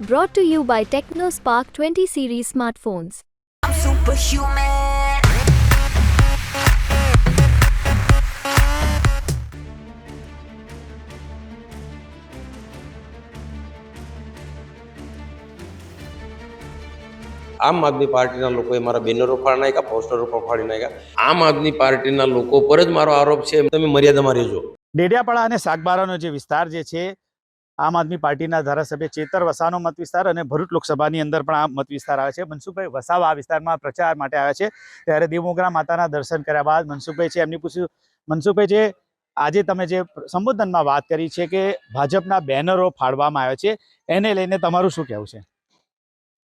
Brought to you by TechnoSpark 20 series smartphones. I'm superhuman. આમ આદમી પાર્ટીના લોકોએ મારા બેનરો ફાડી નાખ્યા પોસ્ટરો પણ ફાડી નાખ્યા આમ આદમી પાર્ટીના લોકો પર જ મારો આરોપ છે તમે મર્યાદામાં રહેજો ડેડિયાપાડા અને સાગબારાનો જે વિસ્તાર જે છે આમ આદમી પાર્ટીના ધારાસભ્ય ચેતર વસાનો મત વિસ્તાર અને ભરૂચ લોકસભાની અંદર પણ આ મત વિસ્તાર આવે છે. મનસુખભાઈ વસાવા આ વિસ્તારમાં પ્રચાર માટે આવ્યા છે. ત્યારે દેવમોગરા માતાના દર્શન કર્યા બાદ મનસુખભાઈ છે એમની પૂછ્યું, મનસુખભાઈ જે આજે તમે જે સંબોધનમાં વાત કરી છે કે ભાજપના બેનરો ફાળવામાં આવ્યા છે, એને લઈને તમારું શું કહેવું છે?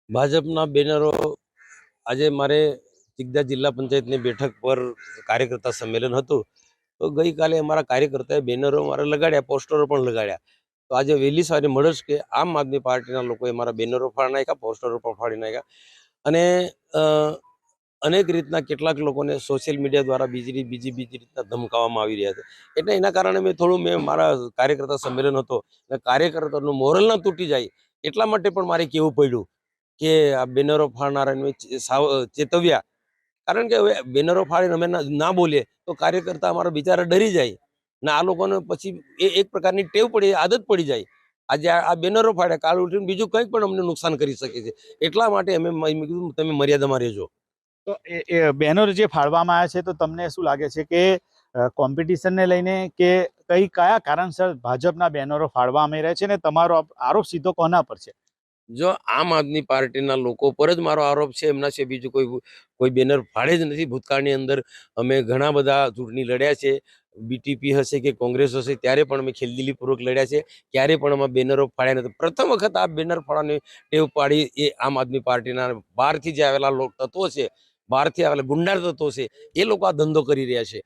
ભાજપના બેનરો આજે મારે ચિગદા જિલ્લા પંચાયતની બેઠક પર કાર્યકર્તા સંમેલન હતું. તો ગઈકાલે અમારા કાર્યકર્તાએ બેનરો મારે લગાડ્યા, પોસ્ટરો પણ લગાડ્યા. તો આજે વહેલી સવારે મળશ કે આમ આદમી પાર્ટીના લોકોએ મારા બેનરો ફાડી નાખ્યા, પોસ્ટરો પણ ફાડી નાખ્યા. અને અનેક રીતના કેટલાક લોકોને સોશિયલ મીડિયા દ્વારા બીજી બીજી બીજી રીતના ધમકાવવામાં આવી રહ્યા છે. એટલે એના કારણે મેં થોડું, મેં મારા કાર્યકર્તા સંમેલન હતો અને કાર્યકર્તાનું મોરલ ના તૂટી જાય એટલા માટે પણ મારે કહેવું પડ્યું કે આ બેનરો ફાડનારાને ચેતવ્યા. કારણ કે હવે બેનરો ફાડીને અમે ના બોલીએ તો કાર્યકર્તા અમારા બિચારા ડરી જાય. ને આ લોકોને પછી એ એક પ્રકારની ટેવ પડી આદત પડી જાય. આજે આ બેનરો ફાડે કાલ ઉઠીને બીજું કંઈક પણ અમને નુકસાન કરી શકે છે. એટલા માટે અમે કીધું તમે મર્યાદામાં રહેજો. તો એ બેનર જે ફાળવામાં આવ્યા છે તો તમને શું લાગે છે કે કોમ્પિટિશનને લઈને કે કઈ કયા કારણસર ભાજપના બેનરો ફાળવામાં રહે રહ્યા છે ને તમારો આરોપ સીધો કોના પર છે? જો આમ આદમી પાર્ટીના લોકો પર જ મારો આરોપ છે એમના છે બીજું કોઈ કોઈ બેનર ફાળે જ નથી. ભૂતકાળની અંદર અમે ઘણા બધા ચૂંટણી લડ્યા છે. બીટીપી હશે કે કોંગ્રેસ હશે, ત્યારે પણ અમે ખેલદિલીપૂર્વક લડ્યા છે. ક્યારે પણ અમે બેનરો ફાડ્યા નથી. પ્રથમ વખત આ બેનર ફાડવાની ટેવ પાડી એ આમ આદમી પાર્ટીના બહારથી જે આવેલા તત્વો છે, બહારથી આવેલા ગુંડાર તત્વો છે, એ લોકો આ ધંધો કરી રહ્યા છે.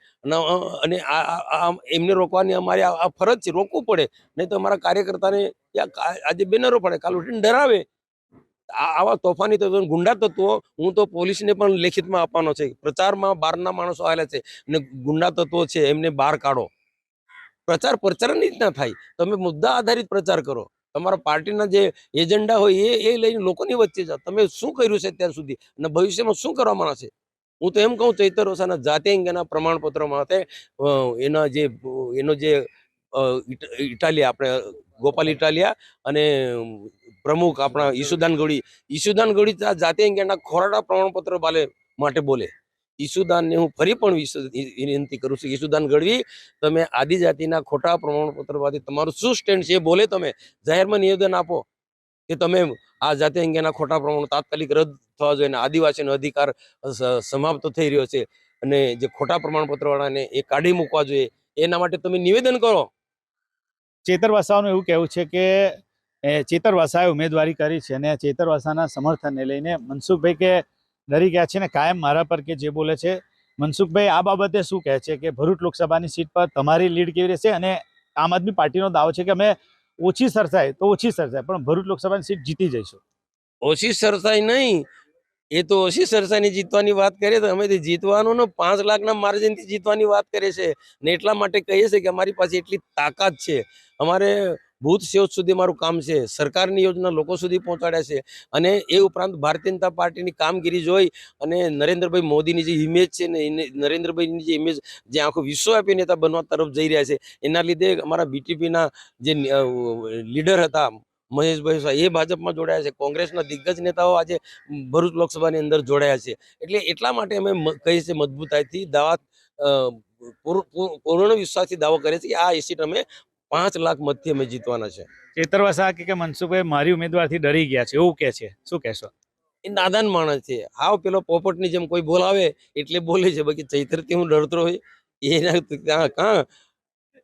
અને આ એમને રોકવાની અમારી આ ફરજ છે. રોકવું પડે. નહીં તો અમારા કાર્યકર્તાને આજે બેનરો પડે કાલ ઉઠીને ડરાવે. આવા તોફાની તત્વો ગુંડા તત્વો હું. તો પોલીસને પણ લેખિતમાં આપવાનો છે. પ્રચારમાં બહારના માણસો આવેલા છે અને ગુંડા તત્વો છે, એમને બહાર કાઢો. પ્રચાર પ્રચારની રીતના થાય. તમે મુદ્દા આધારિત પ્રચાર કરો. તમારા પાર્ટીના જે એજન્ડા હોય એ એ લઈને લોકોની વચ્ચે જાઓ. તમે શું કર્યું છે અત્યાર સુધી? અને ભવિષ્યમાં શું કરવામાં છે? હું તો એમ કહું, ચૈતર વસાના જાતિ અંગેના પ્રમાણપત્રો માટે એના જે, એનો જે ઇટાલી આપણે ગોપાલ ઇટાલિયા અને પ્રમુખ આપણા ઈસુદાન ગઢી ઈસુદાન ગોળી જાતિ અંગેના ખોરાડા પ્રમાણપત્ર બાલે માટે બોલે. ઈસુદાનને હું ફરી પણ વિનંતી કરું છું ઈસુદાન ગઢવી તમે આદિજાતિના ખોટા પ્રમાણપત્રમાંથી તમારું શું સ્ટેન્ડ છે એ બોલે તમે. જાહેરમાં નિવેદન આપો કે તમે આ જાતિ અંગેના ખોટા પ્રમાણ તાત્કાલિક રદ થવા જોઈએ અને આદિવાસીનો અધિકાર સમાપ્ત થઈ રહ્યો છે. અને જે ખોટા પ્રમાણપત્ર વાળાને એ કાઢી મૂકવા જોઈએ એના માટે તમે નિવેદન કરો. ચેતર વસાવાનું એવું કહેવું છે કે ચેતર વસાએ ઉમેદવારી કરી છે અને ચેતર વસાના સમર્થનને લઈને મનસુખભાઈ કે ડરી ગયા છે ને કાયમ મારા પર કે જે બોલે છે. મનસુખભાઈ આ બાબતે શું કહે છે કે ભરૂચ લોકસભાની સીટ પર તમારી લીડ કેવી રહેશે અને આમ આદમી પાર્ટીનો દાવો છે કે અમે ઓછી સરસાઈ, તો ઓછી સરસાય પણ ભરૂચ લોકસભાની સીટ જીતી જઈશું. ઓછી સરસાઈ નહીં, એ તો ઓછી સરસાઈની જીતવાની વાત કરીએ તો અમે જીતવાનું પાંચ લાખના માર્જિનથી જીતવાની વાત કરીએ છે ને એટલા માટે કહીએ છીએ કે અમારી પાસે એટલી તાકાત છે. અમારે બૂથ સેવક સુધી મારું કામ છે. સરકારની યોજના લોકો સુધી પહોંચાડ્યા છે અને એ ઉપરાંત ભારતીય જનતા પાર્ટીની કામગીરી જોઈ અને નરેન્દ્રભાઈ મોદીની જે ઇમેજ છે ને નરેન્દ્રભાઈની જે ઇમેજ જે આખો વિશ્વવ્યાપી નેતા બનવા તરફ જઈ રહ્યા છે, એના લીધે અમારા બીટીપીના જે લીડર હતા, મહેશભાઈ શાહ એ ભાજપમાં જોડાયા છે. કોંગ્રેસના દિગ્ગજ નેતાઓ આજે ભરૂચ લોકસભાની અંદર જોડાયા છે. એટલે એટલા માટે અમે કહીએ છીએ મજબૂતાઈથી દાવા પૂર્ણ વિશ્વાસથી દાવો કરે છે કે આ સીટ અમે પાંચ લાખ મતથી અમે જીતવાના છે. ચેતર વસા કે મનસુખભાઈ મારી ઉમેદવારથી ડરી ગયા છે એવું કે છે? શું કહેશો? એ નાદાન માણસ છે. હાવ પેલો પોપટની જેમ કોઈ બોલાવે એટલે બોલે છે. બાકી ચૈતરથી હું ડરતો હોય એના ત્યાં કાં કાં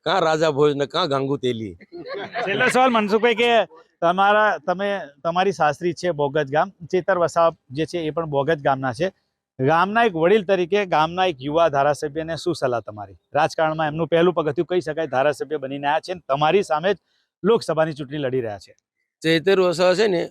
કાં રાજા ભોજ ને કાં ગાંગુ તેલી. છેલ્લો સવાલ મનસુખભાઈ કે તમારા તમે તમારી સાસરી છે બોગજ ગામ. ચેતર વસા જે છે એ પણ બોગજ ગામના છે. ગામના એક વડીલ તરીકે ગામના એક યુવા ધારાસભ્યને શું સલાહ તમારી? રાજકારણમાં એમનું પહેલું પગથિયું કહી શકાય? ધારાસભ્ય બનીને આવ્યા છે તમારી સામે જ લોકસભાની ચૂંટણી લડી રહ્યા છે. ચૈતર વસાવા છે ને,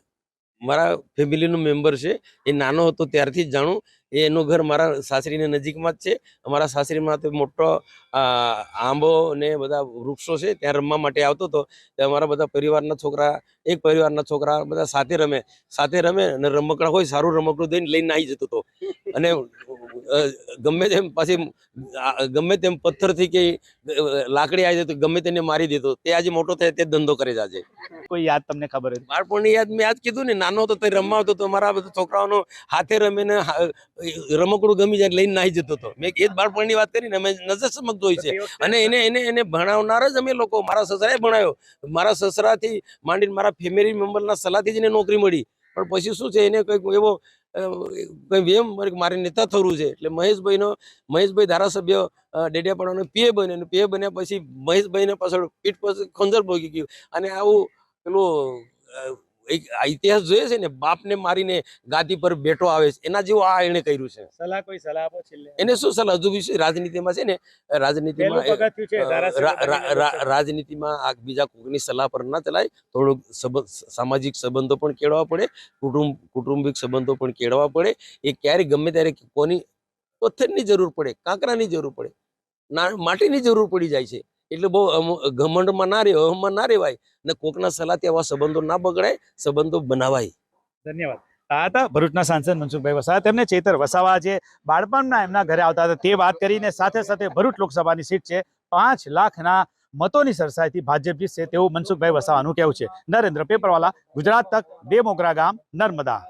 મારા ફેમિલીનો મેમ્બર છે. એ નાનો હતો ત્યારથી જ જાણું. એ એનું ઘર મારા સાસરીની નજીકમાં જ છે. અમારા સાસરીમાં તો મોટો આંબો ને બધા વૃક્ષો છે ત્યાં રમવા માટે આવતો હતો. ત્યાં અમારા બધા પરિવારના છોકરા એક પરિવારના છોકરા બધા સાથે રમે. સાથે રમે અને રમકડા હોય સારું રમકડું દઈને લઈને આવી જતો હતો. અને ગમે તેમ પાછી ગમે તેમ પથ્થરથી કે લાકડી આવી જતો ગમે તેને મારી દેતો. તે આજે મોટો થાય તે ધંધો કરે છે આજે. કોઈ યાદ તમને ખબર બાળપણની યાદ મેં આજ કીધું ને નાનો હતો તે રમવા આવતો હતો મારા બધા છોકરાઓનો હાથે રમીને રમકડું ગમી જાય લઈને નાહી જતો હતો. મેં એ જ બાળપણની વાત કરીને અમે નજર સમજ હોય છે. અને એને એને એને ભણાવનાર જ અમે લોકો મારા સસરાએ ભણાયો મારા સસરાથી માંડીને મારા ફેમિલી મેમ્બરના સલાહથી જ એને નોકરી મળી. પણ પછી શું છે એને કંઈક એવો કંઈ વેમ મારે નેતા થવું છે. એટલે મહેશભાઈનો મહેશભાઈ ધારાસભ્ય ડેડિયાપાડાનો પીએ બન્યો. અને પીએ બન્યા પછી મહેશભાઈને પાછળ પીઠ પર ખંજર ભોગી ગયું. અને આવું પેલું એક ઇતિહાસ જોઈએ છે ને બાપને મારીને ગાદી પર બેઠો આવે છે એના જેવું આ એને કર્યું છે. સલાહ કોઈ સલાહ આપો છેલ્લે? એને શું સલાહ? હજુ બી રાજનીતિમાં છે ને રાજનીતિમાં. રાજનીતિમાં આ બીજા કોઈની સલાહ પર ના ચલાય. થોડુંક સામાજિક સંબંધો પણ કેળવા પડે કુટુંબ કુટુંબિક સંબંધો પણ કેળવા પડે. એ ક્યારે ગમે ત્યારે કોની પથ્થરની જરૂર પડે કાંકરાની જરૂર પડે ના માટીની જરૂર પડી જાય છે. એટલે બહુ ઘમંડમાં ના રહે અહમમાં ના રહેવાય ને કોકના સલાહથી આવા સંબંધો ના બગડાય, સંબંધો બનાવાય. ધન્યવાદ. હતા ભરૂચના સાંસદ મનસુખભાઈ વસાવા. તેમને ચેતર વસાવા જે બાળપણના એમના ઘરે આવતા હતા. તે વાત કરીને સાથે સાથે ભરૂચ લોકસભાની સીટ છે. પાંચ લાખના મતોની સરસાઈથી ભાજપ જીતશે તેવું મનસુખભાઈ વસાવાનું કહેવું છે. નરેન્દ્ર પેપરવાલા, ગુજરાત તક, બે મોગરા ગામ, નર્મદા.